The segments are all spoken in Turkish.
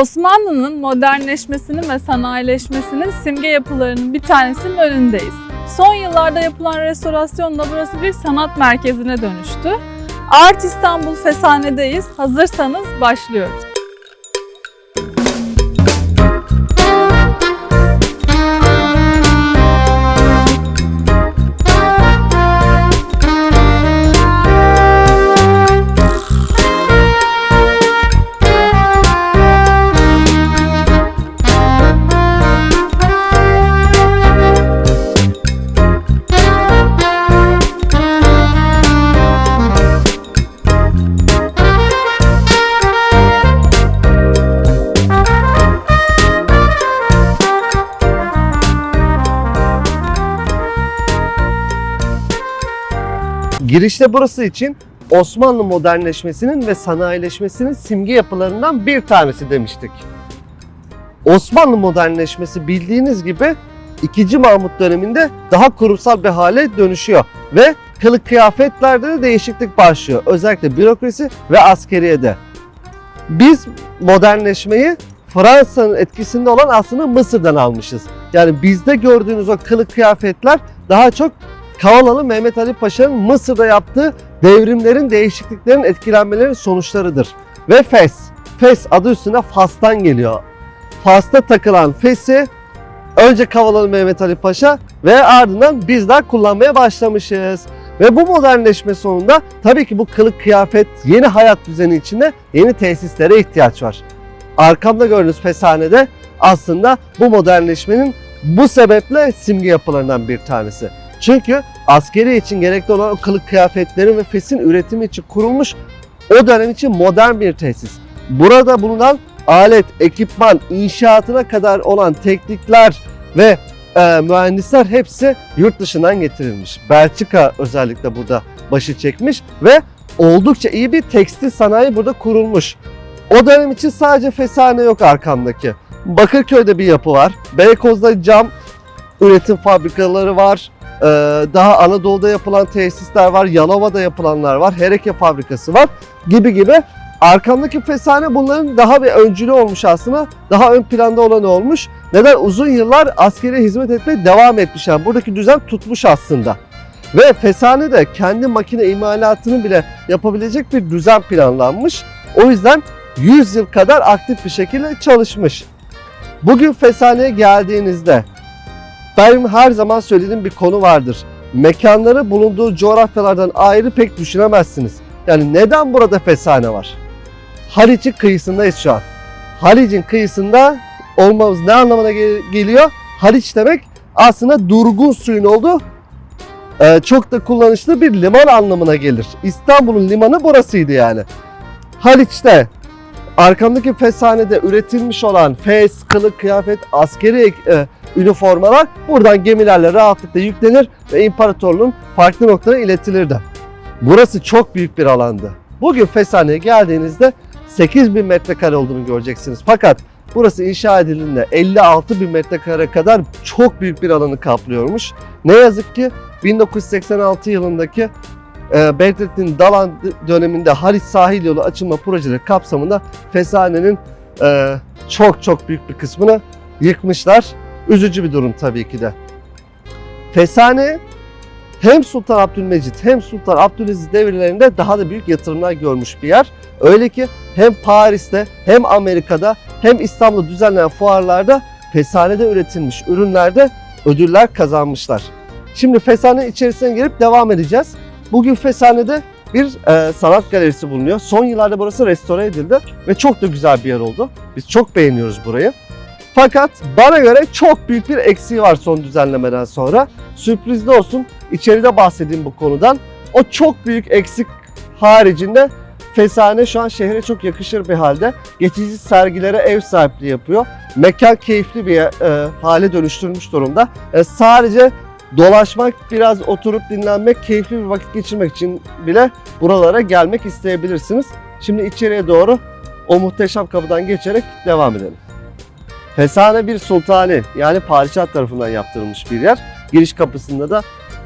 Osmanlı'nın modernleşmesinin ve sanayileşmesinin simge yapılarının bir tanesinin önündeyiz. Son yıllarda yapılan restorasyonla burası bir sanat merkezine dönüştü. Art İstanbul Fesane'deyiz. Hazırsanız başlıyoruz. Girişte burası için Osmanlı modernleşmesinin ve sanayileşmesinin simge yapılarından bir tanesi demiştik. Osmanlı modernleşmesi bildiğiniz gibi 2. Mahmut döneminde daha kurumsal bir hale dönüşüyor ve kılık kıyafetlerde de değişiklik başlıyor. Özellikle bürokrasi ve askeriyede. Biz modernleşmeyi Fransa'nın etkisinde olan aslında Mısır'dan almışız. Yani bizde gördüğünüz o kılık kıyafetler daha çok Kavalalı Mehmet Ali Paşa'nın Mısır'da yaptığı devrimlerin, değişikliklerin, etkilenmelerin sonuçlarıdır. Ve Fes. Fes adı üstünde Fas'tan geliyor. Fas'ta takılan Fes'i önce Kavalalı Mehmet Ali Paşa ve ardından bizler kullanmaya başlamışız. Ve bu modernleşme sonunda tabii ki bu kılık kıyafet, yeni hayat düzeni içinde yeni tesislere ihtiyaç var. Arkamda gördüğünüz feshanede aslında bu modernleşmenin bu sebeple simge yapılarından bir tanesi. Çünkü askeri için gerekli olan o kılık kıyafetlerin ve fesin üretimi için kurulmuş o dönem için modern bir tesis. Burada bulunan alet, ekipman, inşaatına kadar olan teknikler ve e, mühendisler hepsi yurt dışından getirilmiş. Belçika özellikle burada başı çekmiş ve oldukça iyi bir tekstil sanayi burada kurulmuş. O dönem için sadece fesane yok arkamdaki. Bakırköy'de bir yapı var. Beykoz'da cam üretim fabrikaları var. Ee, daha Anadolu'da yapılan tesisler var, Yalova'da yapılanlar var, Hereke fabrikası var gibi gibi. Arkamdaki fesane bunların daha bir öncülü olmuş aslında. Daha ön planda olanı olmuş. Neden? Uzun yıllar askere hizmet etmeye devam etmiş. Yani buradaki düzen tutmuş aslında. Ve fesane de kendi makine imalatını bile yapabilecek bir düzen planlanmış. O yüzden 100 yıl kadar aktif bir şekilde çalışmış. Bugün fesaneye geldiğinizde benim her zaman söylediğim bir konu vardır. Mekanları bulunduğu coğrafyalardan ayrı pek düşünemezsiniz. Yani neden burada fesane var? Haliç'in kıyısındayız şu an. Haliç'in kıyısında olmamız ne anlamına gel- geliyor? Haliç demek aslında durgun suyun olduğu e, çok da kullanışlı bir liman anlamına gelir. İstanbul'un limanı burasıydı yani. Haliç'te arkamdaki fesanede üretilmiş olan fes, kılık, kıyafet, askeri e, üniformalar buradan gemilerle rahatlıkla yüklenir ve imparatorluğun farklı noktalara iletilirdi. Burası çok büyük bir alandı. Bugün Fesane'ye geldiğinizde 8000 metrekare olduğunu göreceksiniz. Fakat burası inşa edildiğinde 56 bin metrekare kadar çok büyük bir alanı kaplıyormuş. Ne yazık ki 1986 yılındaki e, Bedrettin Dalan döneminde Haliç Sahil Yolu açılma projeleri kapsamında Fesane'nin e, çok çok büyük bir kısmını yıkmışlar. Üzücü bir durum tabii ki de. Fesane hem Sultan Abdülmecit hem Sultan Abdülaziz devirlerinde daha da büyük yatırımlar görmüş bir yer. Öyle ki hem Paris'te hem Amerika'da hem İstanbul'da düzenlenen fuarlarda fesanede üretilmiş ürünlerde ödüller kazanmışlar. Şimdi fesanenin içerisine girip devam edeceğiz. Bugün fesanede bir e, sanat galerisi bulunuyor. Son yıllarda burası restore edildi ve çok da güzel bir yer oldu. Biz çok beğeniyoruz burayı. Fakat bana göre çok büyük bir eksiği var son düzenlemeden sonra. Sürprizli olsun içeride bahsedeyim bu konudan. O çok büyük eksik haricinde Fesane şu an şehre çok yakışır bir halde. Geçici sergilere ev sahipliği yapıyor. Mekan keyifli bir e, hale dönüştürmüş durumda. E, sadece dolaşmak, biraz oturup dinlenmek, keyifli bir vakit geçirmek için bile buralara gelmek isteyebilirsiniz. Şimdi içeriye doğru o muhteşem kapıdan geçerek devam edelim. Fesane bir sultani yani padişah tarafından yaptırılmış bir yer. Giriş kapısında da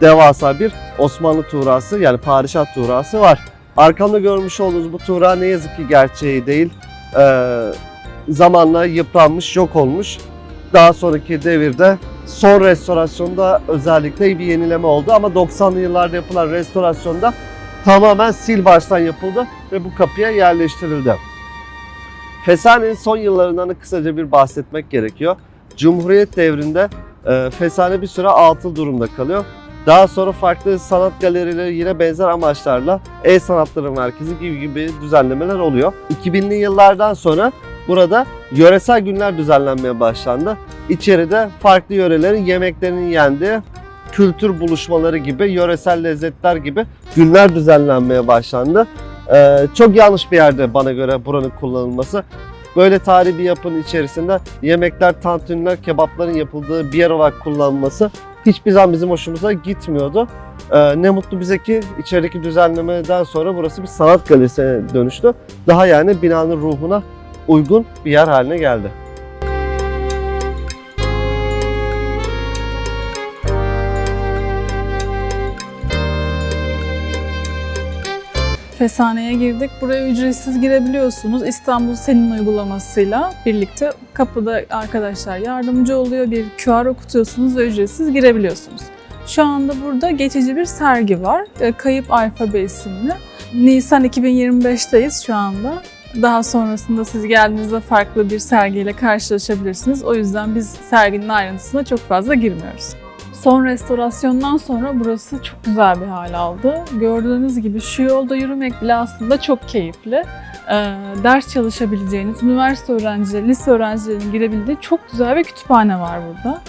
devasa bir Osmanlı tuğrası yani padişah tuğrası var. Arkamda görmüş olduğunuz bu tuğra ne yazık ki gerçeği değil. Ee, zamanla yıpranmış, yok olmuş. Daha sonraki devirde son restorasyonda özellikle bir yenileme oldu ama 90'lı yıllarda yapılan restorasyonda tamamen sil baştan yapıldı ve bu kapıya yerleştirildi. Fesane'nin son yıllarından da kısaca bir bahsetmek gerekiyor. Cumhuriyet devrinde e, Fesane bir süre atıl durumda kalıyor. Daha sonra farklı sanat galerileri yine benzer amaçlarla el sanatları merkezi gibi gibi düzenlemeler oluyor. 2000'li yıllardan sonra burada yöresel günler düzenlenmeye başlandı. İçeride farklı yörelerin yemeklerinin yendiği kültür buluşmaları gibi, yöresel lezzetler gibi günler düzenlenmeye başlandı. Ee, çok yanlış bir yerde bana göre buranın kullanılması. Böyle tarihi bir yapının içerisinde yemekler, tantunler, kebapların yapıldığı bir yer olarak kullanılması hiçbir zaman bizim hoşumuza gitmiyordu. Ee, ne mutlu bize ki içerideki düzenlemeden sonra burası bir sanat galerisine dönüştü. Daha yani binanın ruhuna uygun bir yer haline geldi. Fesane'ye girdik. Buraya ücretsiz girebiliyorsunuz. İstanbul Senin uygulamasıyla birlikte kapıda arkadaşlar yardımcı oluyor. Bir QR okutuyorsunuz ve ücretsiz girebiliyorsunuz. Şu anda burada geçici bir sergi var. E, Kayıp Alfabe isimli. Nisan 2025'teyiz şu anda. Daha sonrasında siz geldiğinizde farklı bir sergiyle karşılaşabilirsiniz. O yüzden biz serginin ayrıntısına çok fazla girmiyoruz. Son restorasyondan sonra burası çok güzel bir hal aldı. Gördüğünüz gibi şu yolda yürümek bile aslında çok keyifli. Ee, ders çalışabileceğiniz, üniversite öğrencileri, lise öğrencilerinin girebildiği çok güzel bir kütüphane var burada.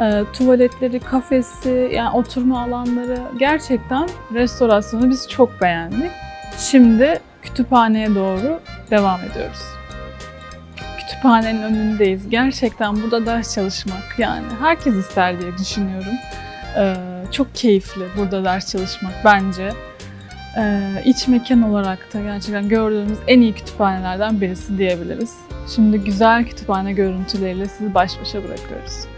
Ee, tuvaletleri, kafesi, yani oturma alanları gerçekten restorasyonu biz çok beğendik. Şimdi kütüphaneye doğru devam ediyoruz kütüphanenin önündeyiz. Gerçekten burada ders çalışmak yani herkes ister diye düşünüyorum. Ee, çok keyifli burada ders çalışmak bence. Ee, iç mekan olarak da gerçekten gördüğümüz en iyi kütüphanelerden birisi diyebiliriz. Şimdi güzel kütüphane görüntüleriyle sizi baş başa bırakıyoruz.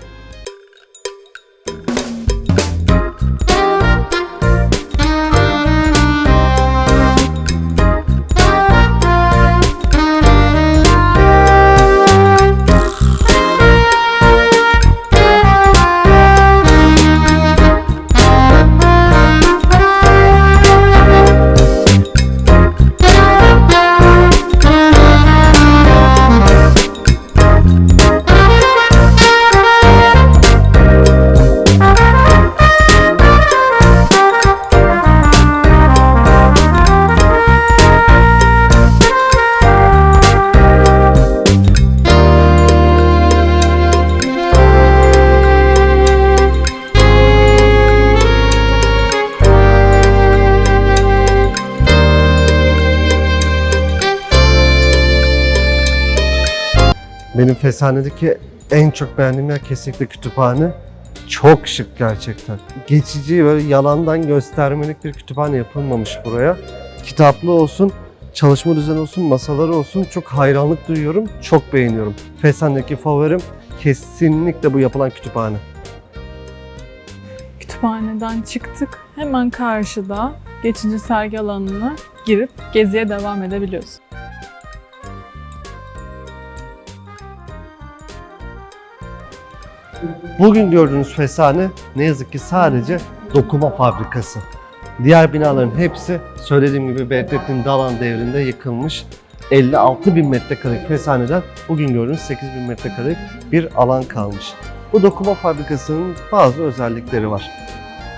Benim Fesane'deki en çok beğendiğim yer kesinlikle kütüphane. Çok şık gerçekten. Geçici böyle yalandan göstermelik bir kütüphane yapılmamış buraya. Kitaplı olsun, çalışma düzeni olsun, masaları olsun çok hayranlık duyuyorum, çok beğeniyorum. Fesane'deki favorim kesinlikle bu yapılan kütüphane. Kütüphaneden çıktık. Hemen karşıda geçici sergi alanına girip geziye devam edebiliyoruz. Bugün gördüğünüz Fesane ne yazık ki sadece dokuma fabrikası. Diğer binaların hepsi söylediğim gibi Bedrettin Dalan devrinde yıkılmış. 56 bin metrekarelik Fesane'den bugün gördüğünüz 8 bin metrekarelik bir alan kalmış. Bu dokuma fabrikasının bazı özellikleri var.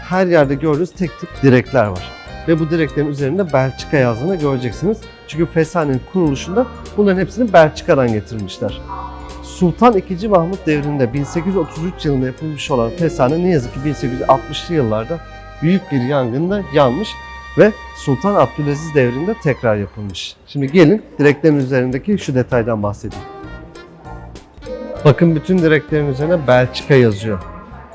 Her yerde gördüğünüz tek tip direkler var. Ve bu direklerin üzerinde Belçika yazdığını göreceksiniz. Çünkü Fesane'nin kuruluşunda bunların hepsini Belçika'dan getirmişler. Sultan II. Mahmut devrinde 1833 yılında yapılmış olan Fesane ne yazık ki 1860'lı yıllarda büyük bir yangında yanmış ve Sultan Abdülaziz devrinde tekrar yapılmış. Şimdi gelin direklerin üzerindeki şu detaydan bahsedeyim. Bakın bütün direklerin üzerine Belçika yazıyor.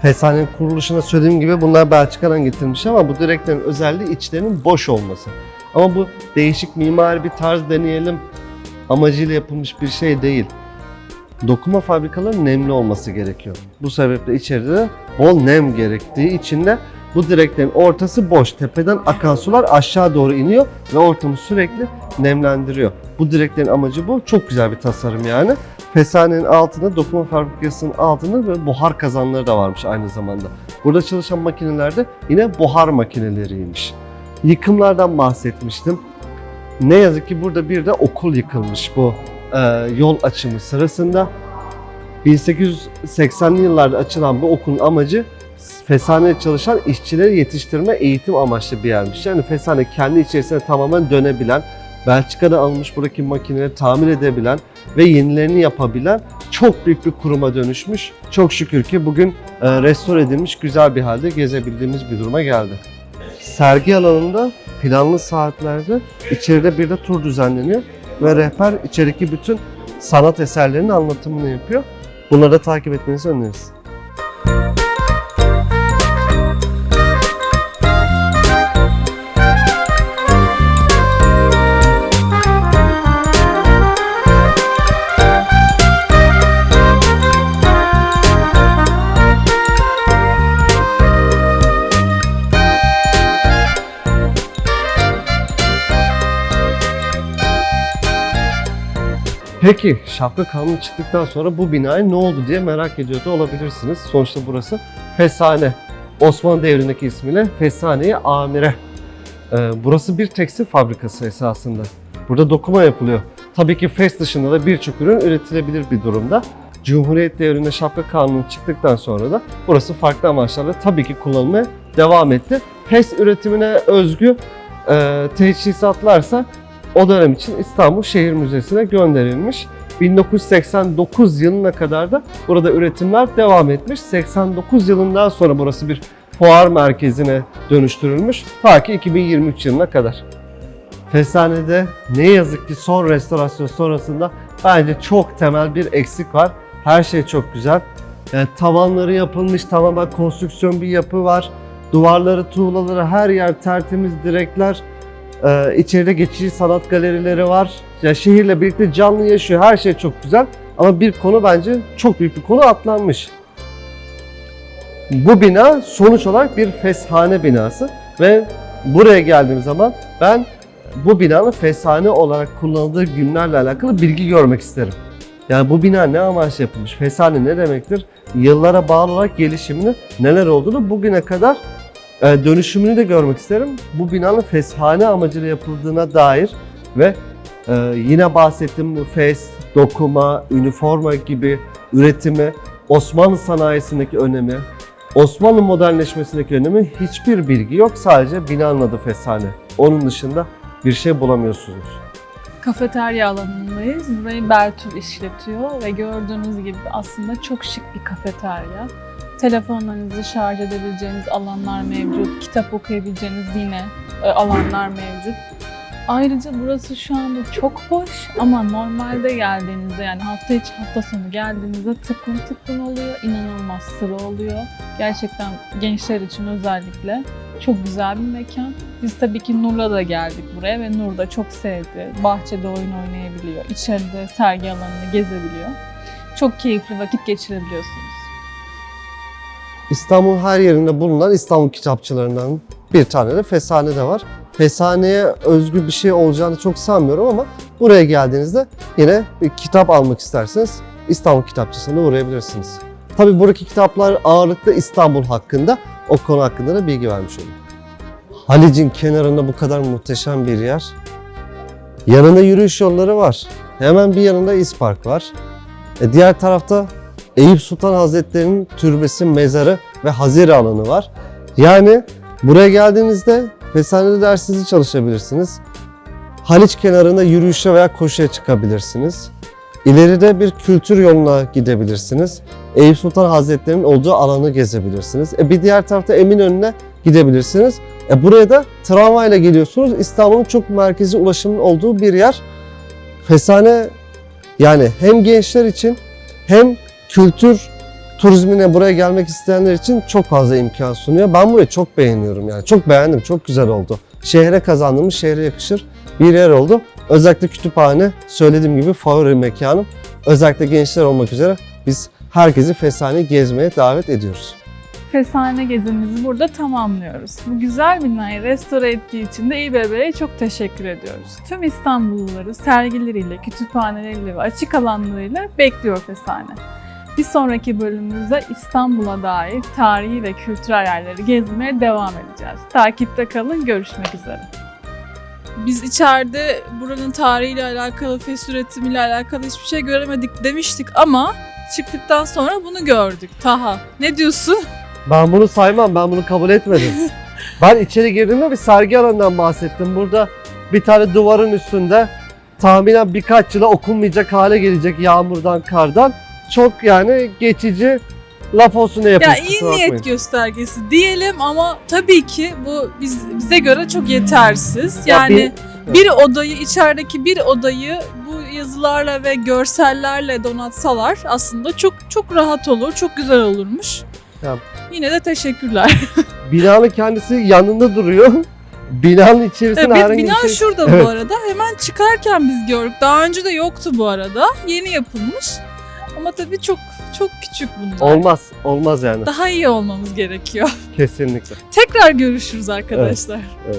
Fesanenin kuruluşuna söylediğim gibi bunlar Belçika'dan getirilmiş ama bu direklerin özelliği içlerinin boş olması. Ama bu değişik mimari bir tarz deneyelim amacıyla yapılmış bir şey değil dokuma fabrikalarının nemli olması gerekiyor. Bu sebeple içeride de bol nem gerektiği için de Bu direklerin ortası boş. Tepeden akan sular aşağı doğru iniyor ve ortamı sürekli nemlendiriyor. Bu direklerin amacı bu. Çok güzel bir tasarım yani. Fesanenin altında, dokuma fabrikasının altında ve buhar kazanları da varmış aynı zamanda. Burada çalışan makineler de yine buhar makineleriymiş. Yıkımlardan bahsetmiştim. Ne yazık ki burada bir de okul yıkılmış bu yol açımı sırasında. 1880'li yıllarda açılan bu okulun amacı Fesane'de çalışan işçileri yetiştirme eğitim amaçlı bir yermiş. Yani Fesane kendi içerisine tamamen dönebilen, Belçika'da alınmış buradaki makineleri tamir edebilen ve yenilerini yapabilen çok büyük bir kuruma dönüşmüş. Çok şükür ki bugün e, restore edilmiş güzel bir halde gezebildiğimiz bir duruma geldi. Sergi alanında planlı saatlerde içeride bir de tur düzenleniyor ve rehber içerideki bütün sanat eserlerinin anlatımını yapıyor. Bunları da takip etmenizi öneririz. Peki şapka kanunu çıktıktan sonra bu binaya ne oldu diye merak ediyor da olabilirsiniz. Sonuçta burası Fesane. Osmanlı devrindeki ismiyle Fesane-i Amire. Ee, burası bir tekstil fabrikası esasında. Burada dokuma yapılıyor. Tabii ki Fes dışında da birçok ürün üretilebilir bir durumda. Cumhuriyet devrinde şapka kanunu çıktıktan sonra da burası farklı amaçlarla tabii ki kullanılmaya devam etti. Fes üretimine özgü e, teçhizatlarsa o dönem için İstanbul Şehir Müzesi'ne gönderilmiş. 1989 yılına kadar da burada üretimler devam etmiş. 89 yılından sonra burası bir fuar merkezine dönüştürülmüş. Ta ki 2023 yılına kadar. Fesane'de ne yazık ki son restorasyon sonrasında bence çok temel bir eksik var. Her şey çok güzel. Yani tavanları yapılmış, tamamen konstrüksiyon bir yapı var. Duvarları, tuğlaları, her yer tertemiz direkler. Ee, içeride geçici sanat galerileri var. Ya şehirle birlikte canlı yaşıyor. Her şey çok güzel. Ama bir konu bence çok büyük bir konu atlanmış. Bu bina sonuç olarak bir feshane binası ve buraya geldiğim zaman ben bu binanın feshane olarak kullanıldığı günlerle alakalı bilgi görmek isterim. Yani bu bina ne amaçla yapılmış? Feshane ne demektir? Yıllara bağlı olarak gelişimini neler olduğunu bugüne kadar dönüşümünü de görmek isterim. Bu binanın feshane amacıyla yapıldığına dair ve e, yine bahsettiğim fes, dokuma, üniforma gibi üretimi, Osmanlı sanayisindeki önemi, Osmanlı modernleşmesindeki önemi hiçbir bilgi yok. Sadece binanın adı feshane. Onun dışında bir şey bulamıyorsunuz. Kafeterya alanındayız. Burayı Beltür işletiyor ve gördüğünüz gibi aslında çok şık bir kafeterya. Telefonlarınızı şarj edebileceğiniz alanlar mevcut. Kitap okuyabileceğiniz yine e, alanlar mevcut. Ayrıca burası şu anda çok boş ama normalde geldiğinizde yani hafta içi hafta sonu geldiğinizde tıklım tıklım oluyor. inanılmaz sıra oluyor. Gerçekten gençler için özellikle çok güzel bir mekan. Biz tabii ki Nur'la da geldik buraya ve Nur da çok sevdi. Bahçede oyun oynayabiliyor. içeride sergi alanını gezebiliyor. Çok keyifli vakit geçirebiliyorsunuz. İstanbul'un her yerinde bulunan İstanbul kitapçılarından bir tane de Fesane de var. Fesane'ye özgü bir şey olacağını çok sanmıyorum ama buraya geldiğinizde yine bir kitap almak isterseniz İstanbul Kitapçısı'na uğrayabilirsiniz. Tabi buradaki kitaplar ağırlıklı İstanbul hakkında, o konu hakkında da bilgi vermiş olayım. Halic'in kenarında bu kadar muhteşem bir yer. Yanında yürüyüş yolları var. Hemen bir yanında İspark var. E diğer tarafta Eyüp Sultan Hazretleri'nin türbesi, mezarı ve hazire alanı var. Yani buraya geldiğinizde Fesanede dersinizi çalışabilirsiniz. Haliç kenarında yürüyüşe veya koşuya çıkabilirsiniz. İleride bir kültür yoluna gidebilirsiniz. Eyüp Sultan Hazretleri'nin olduğu alanı gezebilirsiniz. E bir diğer tarafta Eminönü'ne gidebilirsiniz. E buraya da tramvayla geliyorsunuz. İstanbul'un çok merkezi ulaşımın olduğu bir yer. Fesane yani hem gençler için hem kültür turizmine buraya gelmek isteyenler için çok fazla imkan sunuyor. Ben burayı çok beğeniyorum yani. Çok beğendim. Çok güzel oldu. Şehre kazandığımız şehre yakışır bir yer oldu. Özellikle kütüphane söylediğim gibi favori mekanım. Özellikle gençler olmak üzere biz herkesi Fesane'yi gezmeye davet ediyoruz. Fesane gezimizi burada tamamlıyoruz. Bu güzel binayı restore ettiği için de İBB'ye çok teşekkür ediyoruz. Tüm İstanbulluları sergileriyle, kütüphaneleriyle ve açık alanlarıyla bekliyor Fesane. Bir sonraki bölümümüzde İstanbul'a dair tarihi ve kültürel yerleri gezmeye devam edeceğiz. Takipte kalın, görüşmek üzere. Biz içeride buranın tarihiyle alakalı, fes üretimiyle alakalı hiçbir şey göremedik demiştik ama çıktıktan sonra bunu gördük. Taha, ne diyorsun? Ben bunu saymam, ben bunu kabul etmedim. ben içeri girdiğimde bir sergi alanından bahsettim. Burada bir tane duvarın üstünde tahminen birkaç yıla okunmayacak hale gelecek yağmurdan, kardan. Çok yani geçici laf olsun diye Ya iyi kusura bakmayın. niyet göstergesi diyelim ama tabii ki bu biz, bize göre çok yetersiz. Ya Yani bir- bir odayı içerideki bir odayı bu yazılarla ve görsellerle donatsalar aslında çok çok rahat olur, çok güzel olurmuş. Ya. Yine de teşekkürler. Binanın kendisi yanında duruyor. Binanın içerisinde Evet, herhangi bina bir şey... şurada Evet. bu arada. Hemen çıkarken biz gördük. Daha önce de yoktu bu arada. Yeni yapılmış. Ama tabii çok çok küçük bunlar. Olmaz, olmaz yani. Daha iyi olmamız gerekiyor. Kesinlikle. Tekrar görüşürüz arkadaşlar. Evet.